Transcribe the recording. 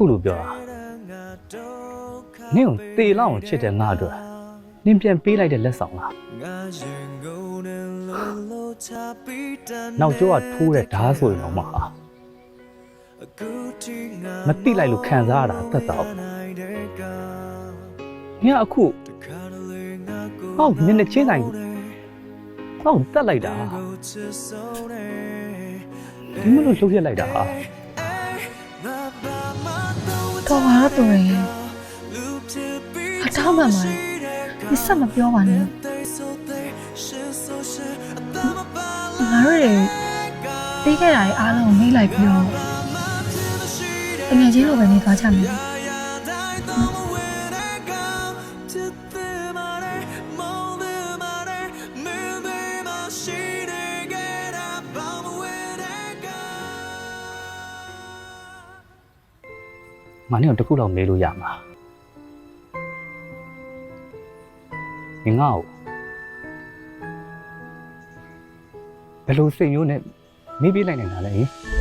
အခုလိုပြောတာနင့်ကိုတေလောက်အောင်ချစ်တဲ့ငါအတွက်နင်ပြန်ပေးလိုက်တဲ့လက်ဆောင်လားနောက်ကျောကထိုးတဲ့ဓာတ်ဆိုရင်တော့မဟာမတိလိုက်လို့ခံစားရတာအသက်တော့ညအခုဟောက်နင်နဲ့ချင်းဆိုင်ဟောက်တက်လိုက်တာဒီမလို့လှုပ်ရက်လိုက်တာဟာ တော်ပါတော့တော်ရင်အထောက်မှန်ပါတယ်ဒီဆက်မပြောပါနဲ့ငါတို့တွေပြီးခဲ့တာတွေအားလုံးကိုမေးလိုက်ပြီးတော့အငယ်ချင်းလိုပဲနေသွားကြမယ် ငါနဲ့တော့တစ်ခုတော့မေးလို့ရမှာငင်ငါ့ကိုဘယ်လိုစိတ်မျိုးနဲ့မေးပြလိုက်နိုင်တာလဲဟင်